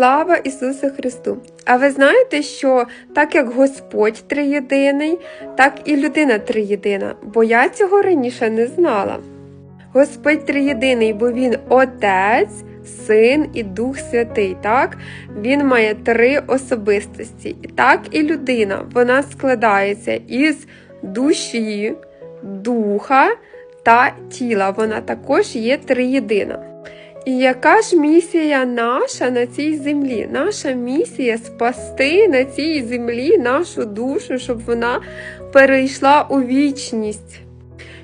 Слава Ісусу Христу! А ви знаєте, що так як Господь триєдиний, так і людина триєдина, бо я цього раніше не знала. Господь триєдиний, бо Він Отець, Син і Дух Святий. Так? Він має три особистості. Так і людина. Вона складається із душі, духа та тіла. Вона також є триєдина. І яка ж місія наша на цій землі? Наша місія спасти на цій землі нашу душу, щоб вона перейшла у вічність.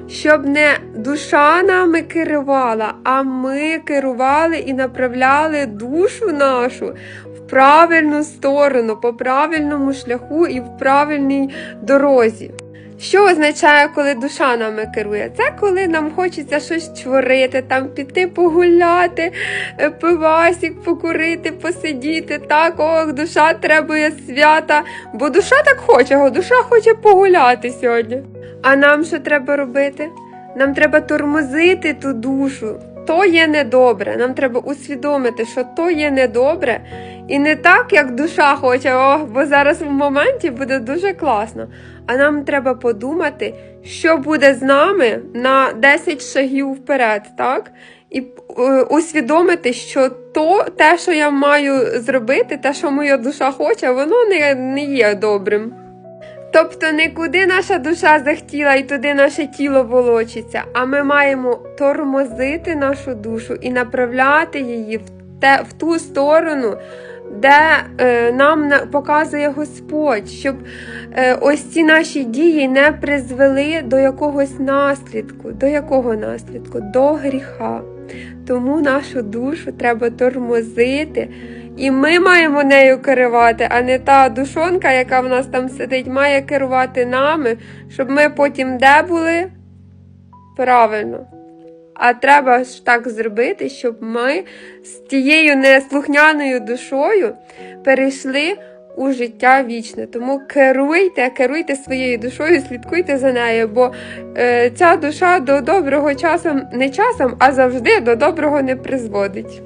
Щоб не душа нами керувала, а ми керували і направляли душу нашу в правильну сторону, по правильному шляху і в правильній дорозі. Що означає, коли душа нами керує? Це коли нам хочеться щось творити, там піти погуляти, е, пивасик покурити, посидіти. Так, ох, душа требує свята, бо душа так хоче, о, душа хоче погуляти сьогодні. А нам що треба робити? Нам треба тормозити ту душу. То є недобре. Нам треба усвідомити, що то є недобре, і не так, як душа хоче, о, бо зараз в моменті буде дуже класно. А нам треба подумати, що буде з нами на 10 шагів вперед, так? І е, усвідомити, що то, те, що я маю зробити, те, що моя душа хоче, воно не, не є добрим. Тобто не куди наша душа захотіла і туди наше тіло волочиться, а ми маємо тормозити нашу душу і направляти її в, те, в ту сторону, де е, нам показує Господь, щоб е, ось ці наші дії не призвели до якогось наслідку. До якого наслідку? До гріха. Тому нашу душу треба тормозити. І ми маємо нею керувати, а не та душонка, яка в нас там сидить, має керувати нами, щоб ми потім де були правильно. А треба ж так зробити, щоб ми з тією неслухняною душою перейшли у життя вічне. Тому керуйте, керуйте своєю душою, слідкуйте за нею, бо е, ця душа до доброго часом не часом, а завжди до доброго не призводить.